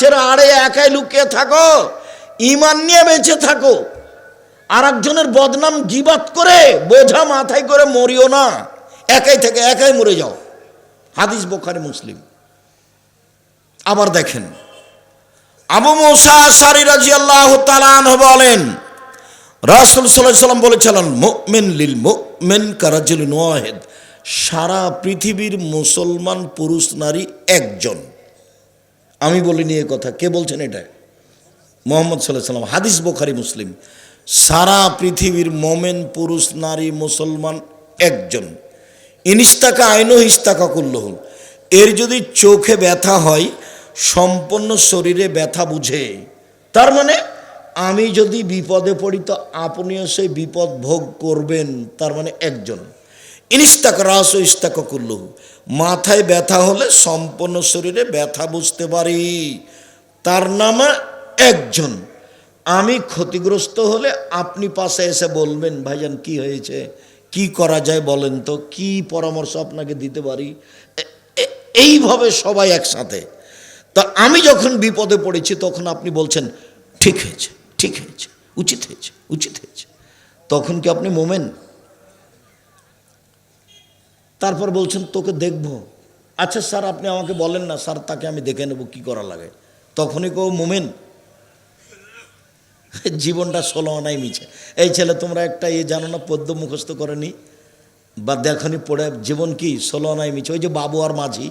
গাছের আড়ে একাই লুকিয়ে থাকো ইমান নিয়ে বেঁচে থাকো। আর একজনের বদনাম গিবাত করে, বোঝা মাথায় করে মরিও না। একাই থেকে একাই মরে যাও। হাদিস বোখারি, মুসলিম। আবার দেখেন। আবু মৌসা সারি রাজি আল্লাহ তালান বলেন, রাসুল সাল্লাম বলেছিলেন, মুমিন লিল মুমিন কারাজুল ওয়াহেদ। সারা পৃথিবীর মুসলমান, পুরুষ, নারী একজন। আমি বলিনি এ কথা। কে বলছেন এটা? মোহাম্মদ সাল্লাহ সাল্লাম হাদিস বোখারি, মুসলিম। সারা পৃথিবীর মোমেন, পুরুষ, নারী, মুসলমান একজন। ইনিস্তাকা আইন ইস্তাকা কুল্লহ। এর যদি চোখে ব্যথা হয়, সম্পূর্ণ শরীরে ব্যথা বুঝে। তার মানে আমি যদি বিপদে পড়ি, তো আপনিও সেই বিপদ ভোগ করবেন। তার মানে একজন। ইনিস্তাক রাস ইস্তাক কুল্লহু। মাথায় ব্যথা হলে সম্পূর্ণ শরীরে ব্যথা বুঝতে পারি। তার নামে একজন। আমি ক্ষতিগ্রস্ত হলে আপনি পাশে এসে বলবেন, ভাইজান, কি হয়েছে? কি করা যায় বলেন তো? কি পরামর্শ আপনাকে দিতে পারি? এইভাবে সবাই একসাথে। তা আমি যখন বিপদে পড়েছি, তখন আপনি বলছেন, ঠিক হয়েছে ঠিক হয়েছে, উচিত হয়েছে উচিত হয়েছে। তখন কি আপনি মোমেন? তারপর বলছেন, তোকে দেখব। আচ্ছা স্যার, আপনি আমাকে বলেন না, স্যার, তাকে আমি দেখে নেব, কি করা লাগে। তখনই কেউ মোমেন, জীবনটা ষোলো আনাই মিছে। এই ছেলে তোমরা একটা এ জানো না পদ্য মুখস্থ করেনি বা দেখনি পড়ে, জীবন কি ষোলো আনাই মিছে? ওই যে বাবু আর মাঝি।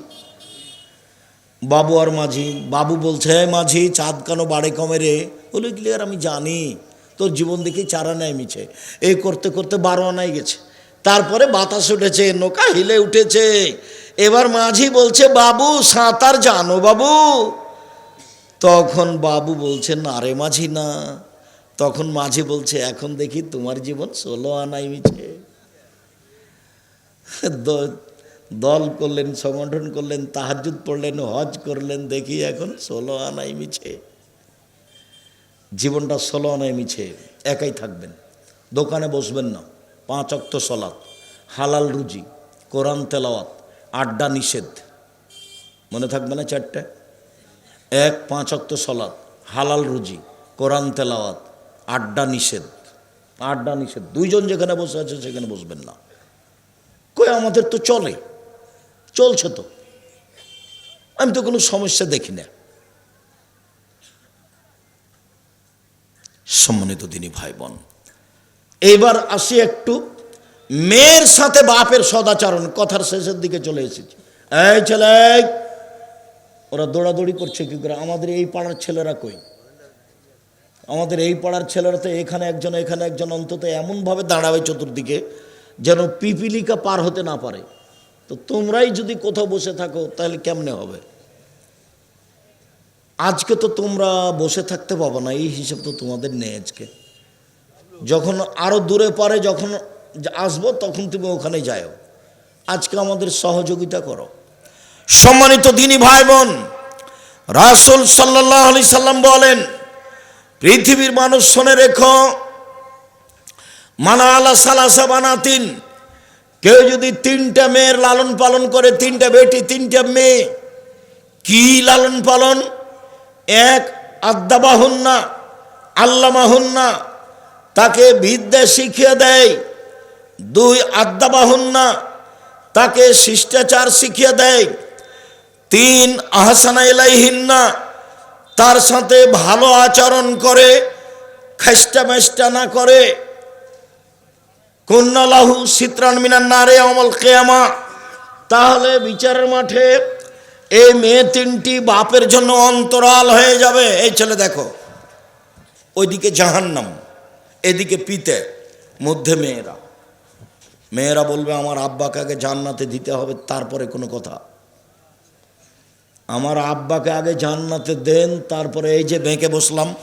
বাবু আর মাঝি, বাবু বলছে "এই মাঝি, চাঁদ কেন বাড়ে কমে রে? বলে, ক্লিয়ার, আমি জানি, তোর জীবন দেখি চার আনায় মিছে। এই করতে করতে বারো আনায় গেছে। তারপরে বাতাস উঠেছে, নৌকা হিলে উঠেছে। এবার মাঝি বলছে, বাবু, সাঁতার জানো বাবু? তখন বাবু বলছে, না রে মাঝি না। তখন মাঝি বলছে, এখন দেখি তোমার জীবন ষোলো আনাই মিছে। দল করলেন, সংগঠন করলেন তাহাজুদ পড়লেন, হজ করলেন, দেখি এখন ষোলো আনাই মিছে। জীবনটা ষোলো আনাই মিছে, একাই থাকবেন, দোকানে বসবেন না। পাঁচ অক্ত সলাৎ, হালাল রুজি, কোরআন তেলাওয়াত, আড্ডা নিষেধ। মনে থাকবে না চারটে? এক, পাঁচ অক্ত সলাৎ, হালাল রুজি, কোরআন তেলাওয়াত, আড্ডা নিষেধ। আড্ডা নিষেধ। দুইজন যেখানে বসে আছে সেখানে বসবেন না। কই, আমাদের তো চলে। চলছে তো। আমি তো কোনো সমস্যা দেখি না। সম্মানিত দিনী ভাই বোন এইবার আসি একটু মেয়ের সাথে বাপের সদাচরণ, কথার শেষের দিকে চলে এসেছি। এই ছেলে ওরা দৌড়াদৌড়ি করছে কি করে? আমাদের এই পাড়ার ছেলেরা কই? আমাদের এই পাড়ার ছেলেরা তো এখানে একজন এখানে একজন, অন্তত এমনভাবে দাঁড়াবে চতুর্দিকে যেন পিপিলিকা পার হতে না পারে। তো তোমরাই যদি কোথাও বসে থাকো, তাহলে কেমনে হবে? আজকে তো তোমরা বসে থাকতে পাবো না, এই হিসাব তো তোমাদের নেই আজকে। যখন আরও দূরে পারে, যখন আসব, তখন তুমি ওখানে যাও আজকে আমাদের সহযোগিতা করো। সম্মানিত দিনী ভাই বোন রাসুল সাল্লাহ আলি সাল্লাম বলেন, পৃথিবীর মানুষ শোনে রেখো, মানা আলা সালাসা বানাতিন। কেউ যদি তিনটা মেয়ের লালন পালন করে, তিনটা বেটি, তিনটা মেয়ে, কি লালন পালন? এক আদ্যাবাহুন্না আল্লামাহুন্না তাকে বিদ্যা শিখিয়ে দেয়। দুই আদ্যাবাহুন্না, তাকে শিষ্টাচার শিখিয়ে দেয়। তিন আহসানা ইলাইহিন্না, তার সাথে ভালো আচরণ করে খেষ্টা মেষ্টা না করে। কন্যালাহু সিত্রান মিনার নারে অমল কেয়ামা, তাহলে বিচারের মাঠে এই মেয়ে তিনটি বাপের জন্য অন্তরাল হয়ে যাবে। এই ছেলে দেখো, ওইদিকে জাহান্নাম। এদিকে পিতে, মধ্যে মেয়েরা। মেয়েরা বলবে, আমার আব্বাকে জান্নাতে দিতে হবে, তারপরে কোনো কথা। আমার আব্বাকে আগে জান্নাতে দেন, তারপরে এই যে বেঁকে বসলাম,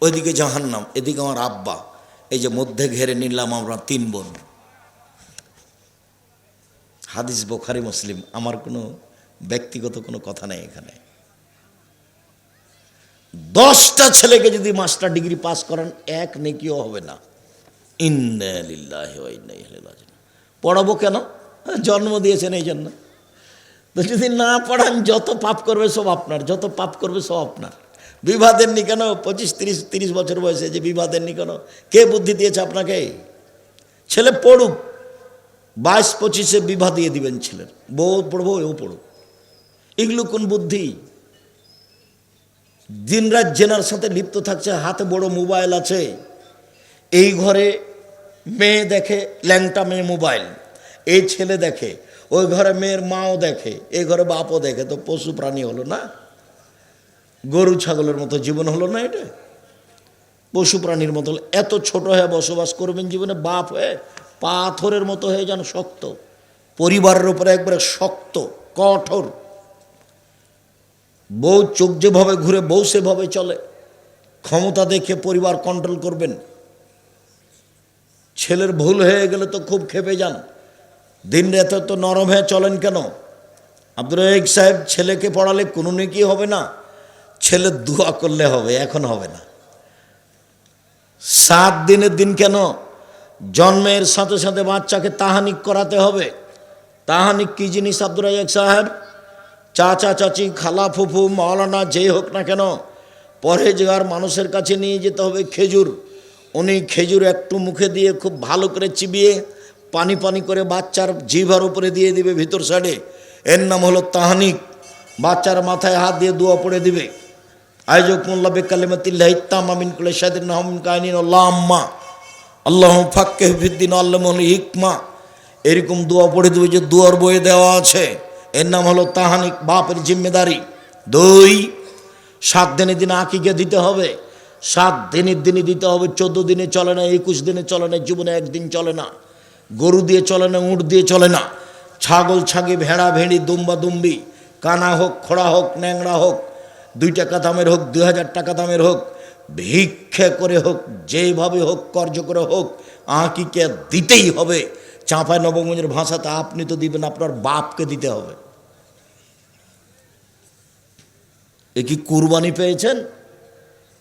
ওইদিকে জাহান্নাম, এদিকে আমার আব্বা। এই যে মধ্যে ঘেরে নিলাম আমরা তিন বোন। হাদিস বোখারি, মুসলিম। আমার কোনো ব্যক্তিগত কোনো কথা নেই এখানে। দশটা ছেলেকে যদি মাস্টার ডিগ্রি পাস করেন, এক নেকিও হবে না। পড়াবো কেন? জন্ম দিয়েছেন এই জন্য। তো যদি না পড়ান, যত পাপ করবে সব আপনার, যত পাপ করবে সব আপনার। বিবাহ নি কেন? পঁচিশ, তিরিশ তিরিশ বছর বয়সে যে বিবাদের নি কেন? কে বুদ্ধি দিয়েছে আপনাকে? ছেলে পড়ুক, বাইশ, পঁচিশে বিবাহ দিয়ে দিবেন ছেলের। বউ পড়ব, এও পড়ুক। এগুলো কোন বুদ্ধি? দিনরাত জেনার সাথে লিপ্ত থাকছে, হাতে বড় মোবাইল আছে। এই ঘরে মেয়ে দেখে, ল্যাংটা মেয়ে মোবাইল। এই ছেলে দেখে, ওই ঘরে মেয়ের মাও দেখে এই ঘরে বাপও দেখে। তো পশু প্রাণী হলো না? গরু ছাগলের মতো জীবন হলো না এটা? পশু প্রাণীর মতো এত ছোট হয়ে বসবাস করবেন জীবনে, বাপ হয়ে পাথরের মতো হয়ে যান শক্ত। পরিবারের উপরে একবারে শক্ত, কঠোর। বউ চোখ যেভাবে ঘুরে, বউ সেভাবে চলে। ক্ষমতা দেখে পরিবার কন্ট্রোল করবেন। ছেলের ভুল হয়ে গেলে তো খুব খেপে যান। দিন রাতে তো নরম হয়ে চলেন কেন? আব্দুল রহিক সাহেব, ছেলেকে পড়ালে কোনো নাকি হবে না। ছেলে দোয়া করলে হবে, এখন হবে না। সাত দিনের দিন কেন? জন্মের সাথে সাথে বাচ্চাকে তাহানিক করাতে হবে। তাহানিক কি জিনিস আব্দুল রাজাক সাহেব? চাচা, চাচি, খালা, ফুফু, মাওলানা, যেই হোক না কেন, পরহেজগার মানুষের কাছে নিয়ে যেতে হবে খেজুর। উনি খেজুর একটু মুখে দিয়ে খুব ভালো করে চিবিয়ে পানি পানি করে বাচ্চার জিভার উপরে দিয়ে দিবে ভিতর সাইডে। এর নাম হলো তাহানিক। বাচ্চার মাথায় হাত দিয়ে দোয়া পড়ে দিবে। আয়োজক মোল্লা বেকালিমাতিল্লাহ আমিন সাদিন কাহিনীন আল্লাহ আম্মা আল্লাহ ফাক্কে ফিদ্দিন আল্লাহ হিকমা। এরকম দোয়া পড়ে দেবে যে দুয়ার বয়ে দেওয়া আছে। এর নাম হলো তাহানিক বাপের জিম্মেদারি। দুই, সাত দিনের দিনে আকিকে দিতে হবে। সাত দিনের দিনে দিতে হবে, চোদ্দ দিনে চলে না, একুশ দিনে চলে না, জীবনে একদিন চলে না। গরু দিয়ে চলে না, উঁট দিয়ে চলে না। ছাগল ছাগি, ভেড়া ভেড়ি, দুম্বা দুম্বি, কানা হোক, খোড়া হোক ন্যাংরা হোক দুই টাকা দামের হোক, দুই হাজার টাকা দামের হোক, ভিক্ষে করে হোক যেভাবে হোক, কর্য করে হোক, আঁকিকে দিতেই হবে। চাঁপাই নবগঞ্জের ভাষাতে আপনি তো দিবেন, আপনার বাপকে দিতে হবে। এ কি কুরবানি পেয়েছেন?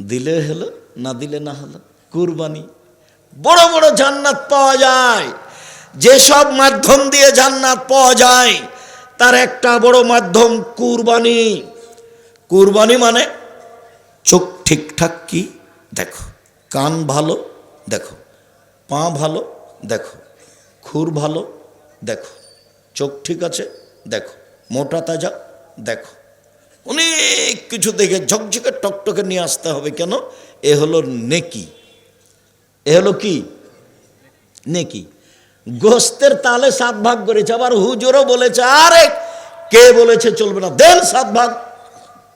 দিলে হলো, না দিলে না হলো? কুরবানি। বড় বড় জান্নাত পাওয়া যায়। যেসব মাধ্যম দিয়ে জান্নাত পাওয়া যায়, তার একটা বড় মাধ্যম কুরবানি। কুরবানি মানে চোখ ঠিকঠাক কি? দেখো। কান ভালো, দেখো। পা ভালো, দেখো। খুর ভালো, দেখো। চোখ ঠিক আছে, দেখো। মোটা তাজা, দেখো। অনেক কিছু দেখে ঝকঝকে টকটকে নিয়ে আসতে হবে কেন? এ হলো নেকি। এ হলো কি? নেকি। গোস্তের তালে সাত ভাগ করেছে, আবার হুজুরও বলেছে, আরে, কে বলেছে চলবে না? দেন সাত ভাগ।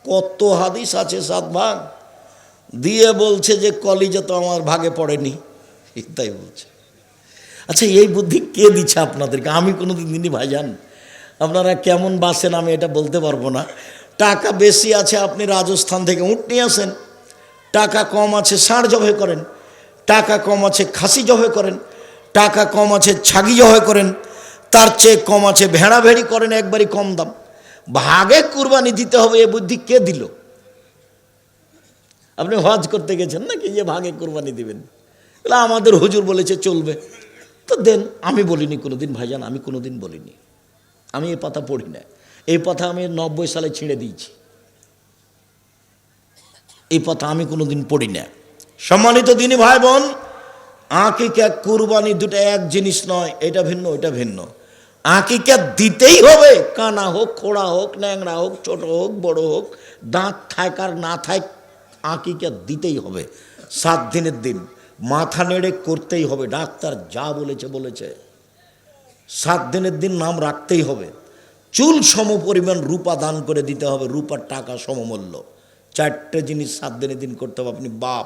কত হাদিস আছে সাত ভাগ। দিয়ে বলছে যে কলিজা তো আমার ভাগে পড়েনি। তাই বলছে। আচ্ছা এই বুদ্ধি কে দিচ্ছে আপনাদেরকে? আমি কোনো দিন দিনই ভাইজান আপনারা কেমন বাসেন, আমি এটা বলতে পারব না। টাকা বেশি আছে, আপনি রাজস্থান থেকে উঠ নিয়ে আসেন। টাকা কম আছে, ষাঁড় জবে করেন। টাকা কম আছে, খাসি জবে করেন। টাকা কম আছে, ছাগি জবে করেন। তার চেয়ে কম আছে ভেড়া ভেড়ি করেন, একবারই কম দাম। ভাগে কুরবানি দিতে হবে, এ বুদ্ধি কে দিল? আপনি হজ করতে গেছেন নাকি? যে ভাগে কুরবানি দিবেন। আমাদের হুজুর বলেছে, চলবে। তো দেন, আমি বলিনি কোনোদিন, ভাইজান, আমি কোনোদিন বলিনি। আমি এই পাতা পড়ি না এই পাতা আমি নব্বই সালে ছিঁড়ে দিয়েছি। এই পাতা আমি কোনোদিন পড়ি না সম্মানিত দিনী ভাই বোন আঁকিকা কুরবানি দুটো এক জিনিস নয়, এটা ভিন্ন এটা ভিন্ন। আঁকিকা দিতেই হবে, কানা হোক, খোড়া হোক ন্যাংরা হোক, ছোট হোক, বড় হোক, দাঁত থাক আর না থাক, আঁকিকা দিতেই হবে। সাত দিনের দিন। মাথা নেড়ে করতেই হবে। ডাক্তার যা বলেছে বলেছে। সাত দিনের দিন নাম রাখতেই হবে। চুল সম পরিমাণ রূপা দান করে দিতে হবে। রূপার টাকা সমমূল্য। চারটে জিনিস সাত দিনের দিন করতে হবে। আপনি বাপ।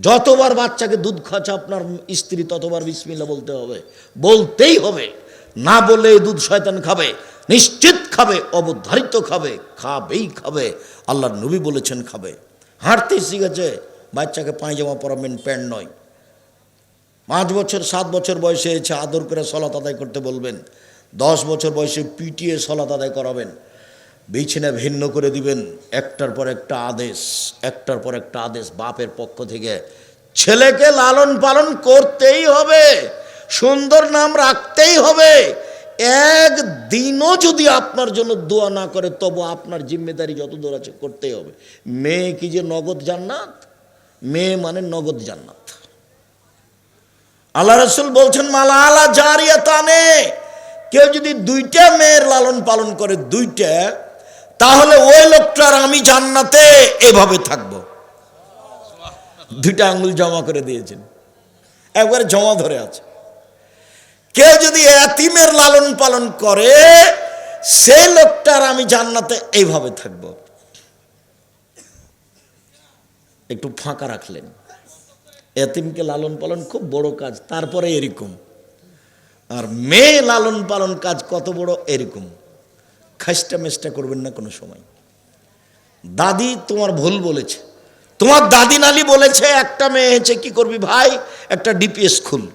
যতবার বাচ্চাকে দুধ খাচ্ছে আপনার স্ত্রী ততবার বিসমিল্লা বলতে হবে। বলতেই হবে। না এই দুধ শয়তান খাবে, নিশ্চিত খাবে, অবধারিত খাবে, খাবেই খাবে। আল্লাহর নবী বলেছেন, খাবে। হাঁটতে শিখেছে। বাচ্চাকে পায়জামা পরাবেন প্যান্ট নয়। পাঁচ বছর, সাত বছর বয়সে এসে আদর করে সলাত আদায় করতে বলবেন। দশ বছর বয়সে পিটিয়ে সলাত আদায় করাবেন। বিছানা ভিন্ন করে দিবেন। একটার পর একটা আদেশ, একটার পর একটা আদেশ বাপের পক্ষ থেকে। ছেলেকে লালন পালন করতেই হবে, সুন্দর নাম রাখতেই হবে। একদিনও যদি আপনার জন্য দোয়া না করে, তবু আপনার জিম্মেদারি যত দূর আছে করতেই হবে। মেয়ে কি যে নগদ জান্নাত? মেয়ে মানে নগদ জান্নাত। আল্লাহ রসুল বলছেন, মালা আলা জারিয়া তানে কেউ যদি দুইটা মেয়ের লালন পালন করে দুইটা, তাহলে ওই লোকটার আমি জান্নাতে এভাবে থাকব। দুইটা আঙ্গুল জমা করে দিয়েছেন। একবারে জমা ধরে আছে। কেউ যদি এতিমের লালন পালন করে, সেই লোকটার আমি জান্নাতে এইভাবে থাকব। একটু ফাঁকা রাখলেন। এতিমকে লালন পালন খুব বড় কাজ, তারপরে এরকম। আর মেয়ে লালন পালন কাজ কত বড়, এরকম। খাসটা মেসটা করবেন না কোনো সময়। দাদি তোমার ভুল বলেছে। তোমার দাদি নালি বলেছে, একটা মেয়ে হয়েছে, কি করবি ভাই? একটা ডিপিএস খুল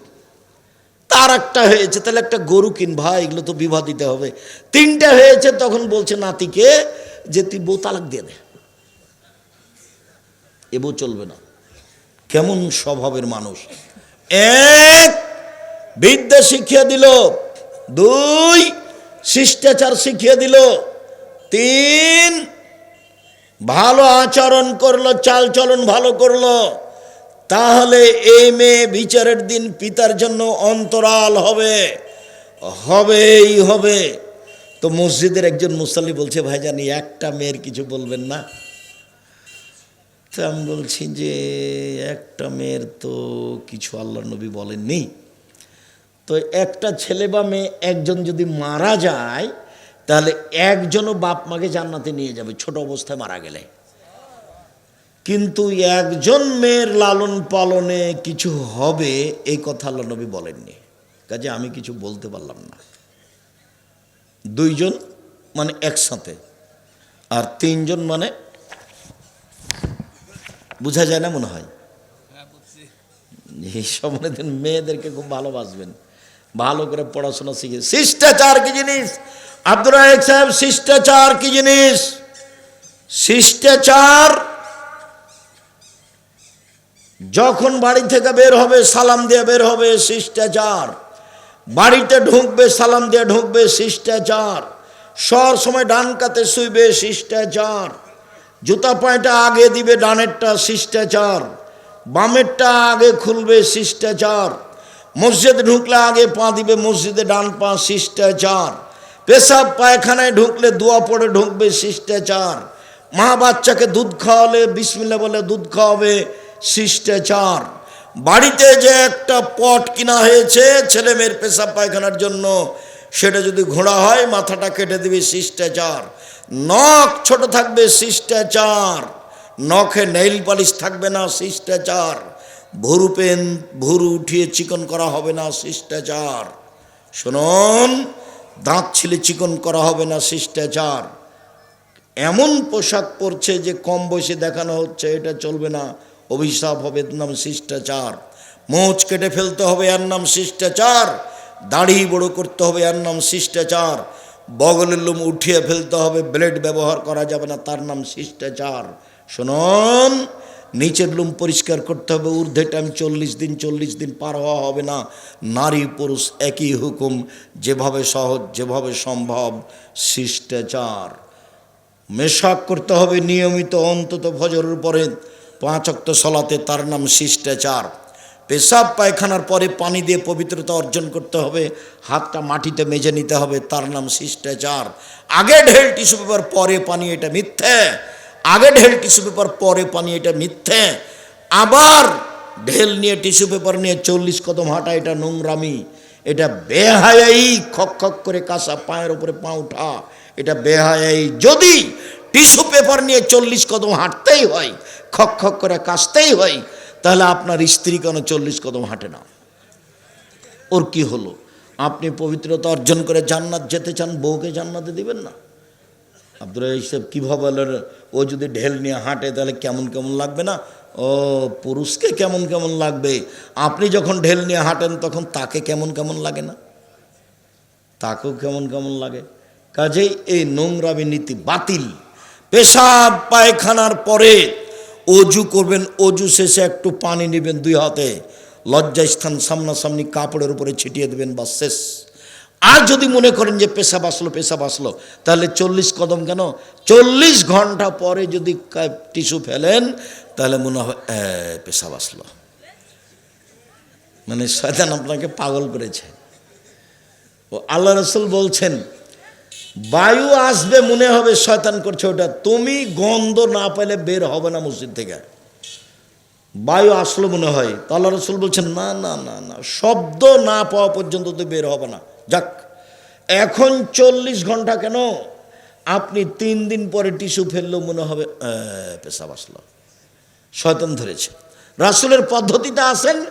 তার একটা হয়েছে, তাহলে একটা গরু কিন ভাই, এগুলো তো বিবাহ দিতে হবে। তিনটা হয়েছে, তখন বলছে নাতিকে যে তুই বউ তালাক দিয়ে দে। এ বউ চলবে না। কেমন স্বভাবের মানুষ। এক, বিদ্যা শিখিয়ে দিল। দুই, শিষ্টাচার শিখিয়ে দিল। তিন, ভালো আচরণ করল, চালচলন ভালো করল। তাহলে এই মেয়ে বিচারের দিন পিতার জন্য অন্তরাল হবে। হবেই হবে। তো মসজিদের একজন মুসাল্লি বলছে, ভাইজানি একটা মেয়ের কিছু বলবেন না? তো আমি বলছি যে একটা মেয়ের তো কিছু আল্লাহ নবী বলেননি। তো একটা ছেলে বা মেয়ে একজন যদি মারা যায়, তাহলে একজনও বাপ মাকে জান্নাতে নিয়ে যাবে, ছোট অবস্থায় মারা গেলে। কিন্তু একজন মেয়ের লালন পালনে কিছু হবে, এই কথা আল্লাহ নবী বলেননি। কাজে আমি কিছু বলতে পারলাম না। দুইজন মানে একসাথে, আর তিনজন মানে বোঝা যায় না মনে হয়? এই সময় দিন মেয়েদেরকে খুব ভালোবাসবেন। ভালো করে পড়াশোনা শিখে। শিষ্টাচার কি জিনিস? আব্দুর রাহেক সাহেব শিষ্টাচার কি জিনিস? শিষ্টাচার যখন বাড়ি থেকে বের হবে সালাম দিয়ে বের হবে শিষ্টাচার। বাড়িতে ঢুকবে সালাম দিয়ে ঢুকবে শিষ্টাচার। সর সময় ডান কাতে শুইবে শিষ্টাচার। জুতা পায়টা আগে দিবে ডানেরটা শিষ্টাচার, বামেরটা আগে খুলবে শিষ্টাচার, মসজিদে ঢুকলে আগে পা দিবে মসজিদে ডান পা শিষ্টাচার, পেশাব পায়খানায় ঢুকলে দোয়া পড়ে ঢুকবে শিষ্টাচার, মা বাচ্চাকে দুধ খাওয়ালে বিসমিল্লা বলে দুধ খাওয়াবে শিষ্টাচার। বাড়িতে যে একটা পট কিনা হয়েছে ছেলে মেয়ের পেশাব পায়খানার জন্য সেটা যদি ঘোড়া হয়, মাথাটা কেটে দিবে শিষ্টাচার। নখ ছোট থাকবে শিষ্টাচার। নখে নেইল পালিশ থাকবে না শিষ্টাচার। ভুরু পেন, ভুরু উঠিয়ে চিকন করা হবে না শিষ্টাচার। শুনুন, দাঁত ছিলে চিকন করা হবে না শিষ্টাচার। এমন পোশাক পরছে যে কম বয়সে দেখানো হচ্ছে, এটা চলবে না। অভিশাপ হবে নাম শিষ্টাচার। মোচ কেটে ফেলতে হবে এর নাম শিষ্টাচার। দাড়ি বড় করতে হবে, এর নাম শিষ্টাচার। বগলের লোম উঠিয়ে ফেলতে হবে, ব্লেড ব্যবহার করা যাবে না, তার নাম শিষ্টাচার। শুনুন, নিচের লুম পরিষ্কার করতে হবে, ঊর্ধ্বে টাইম চল্লিশ দিন চল্লিশ দিন পার হওয়া হবে না। নারী পুরুষ একই হুকুম, যেভাবে সহজ, যেভাবে সম্ভব, শিষ্টাচার। মেশাক করতে হবে, নিয়মিত অন্তত ফজরের পরে পাঁচ অক্ত সলাতে তার নাম শিষ্টাচার। পেশাব পায়খানার পরে পানি দিয়ে পবিত্রতা অর্জন করতে হবে, হাতটা মাটিতে মেজে নিতে হবে, তার নাম শিষ্টাচার। আগে ঢেল টিস্যু পেপার, পরে পানি, এটা মিথ্যে। আগে ঢেল টিস্যু পেপার, পরে পানি, এটা মিথ্যে। আবার ঢেল নিয়ে টিস্যু পেপার নিয়ে চল্লিশ কদম হাঁটা, এটা নোংরামি। এটা বেহায়াই খক খক করে কাঁসা পায়ের উপরে পা উঠা, এটা বেহায়াই যদি টিস্যু পেপার নিয়ে চল্লিশ কদম হাঁটতেই হয়, খক খক করে কাশতেই হয় তাহলে আপনার স্ত্রী কেন চল্লিশ কদম হাঁটে না? ওর কি হলো? আপনি পবিত্রতা অর্জন করে জান্নাত যেতে চান, বউকে জান্নাতে দিবেন না? আব্দুল হিসেব কীভাবে বলেন, ও যদি ঢেল নিয়ে হাঁটে তাহলে কেমন কেমন লাগবে না? ও, পুরুষকে কেমন কেমন লাগবে? আপনি যখন ঢেল নিয়ে হাঁটেন তখন তাকে কেমন কেমন লাগে না? তাকেও কেমন কেমন লাগে? কাজেই এই নোংরামি নীতি বাতিল। পেশাব, পায়খানার পরে অজু করবেন অজু শেষে একটু পানি নেবেন দুই হাতে। লজ্জাস্থান সামনাসামনি কাপড়ের উপরে ছিটিয়ে দেবেন বা শেষ। আর যদি মনে করেন যে পেশাব আসলো পেশাব আসলো তাহলে চল্লিশ কদম কেন? চল্লিশ ঘণ্টা পরে যদি টিস্যু ফেলেন তাহলে মনে হয় এ, পেশাব আসলো। মানে শয়তান আপনাকে পাগল করেছে। ও আল্লাহ রসুল বলছেন বায়ু আসবে মনে হবে শয়তান করছে ওটা। তুমি গন্ধ না পেলে বের হবে না মসজিদ থেকে। বায়ু আসলো মনে হয়। তো আল্লাহ রসুল বলছেন না না না না শব্দ না পাওয়া পর্যন্ত তো বের হবে না। যাক এখন চল্লিশ ঘণ্টা কেন? আপনি তিন দিন পরে টিস্যু ফেললেও মনে হবে "এ, পেশাব আসলো। শয়তান ধরেছে। রাসুলের পদ্ধতিতে আসেন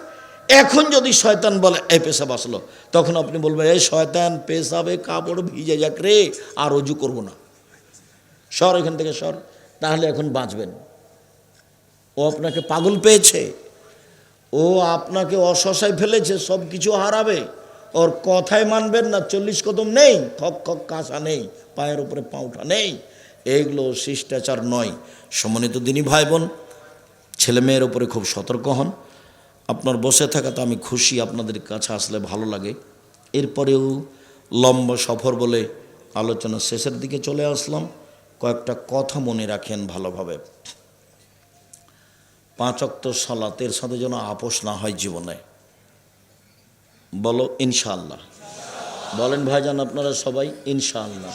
এখন যদি শয়তান বলে, এই পেশাব আসলো, তখন আপনি বলবেন, এই শয়তান পেশাবে কাপড় ভিজে যাক রে, আর অজু করব না। সর এখান থেকে সর, তাহলে এখন বাঁচবেন। ও আপনাকে পাগল পেয়েছে, ও আপনাকে অশশায় ফেলেছে সব কিছু হারাবে। ওর কথায় মানবেন না, চল্লিশ কদম নেই খক খক কাঁচা নেই, পায়ের উপরে পাউঠা নেই। এইগুলো শিষ্টাচার নয়। সমন্বিত দিনী ভাই বোন, ছেলে মেয়ের উপরে খুব সতর্ক হন। আপনার বসে থাকাতে আমি খুশি আপনাদের কাছে আসলে ভালো লাগে। এরপরেও লম্বা সফর বলে আলোচনা শেষের দিকে চলে আসলাম। কয়েকটা কথা মনে রাখেন ভালোভাবে। পাঁচ অক্ত সালাতের সাথে যেন আপোষ না হয় জীবনে। বলো ইনশাল্লাহ বলেন ভাইজান, আপনারা সবাই, ইনশাআল্লাহ।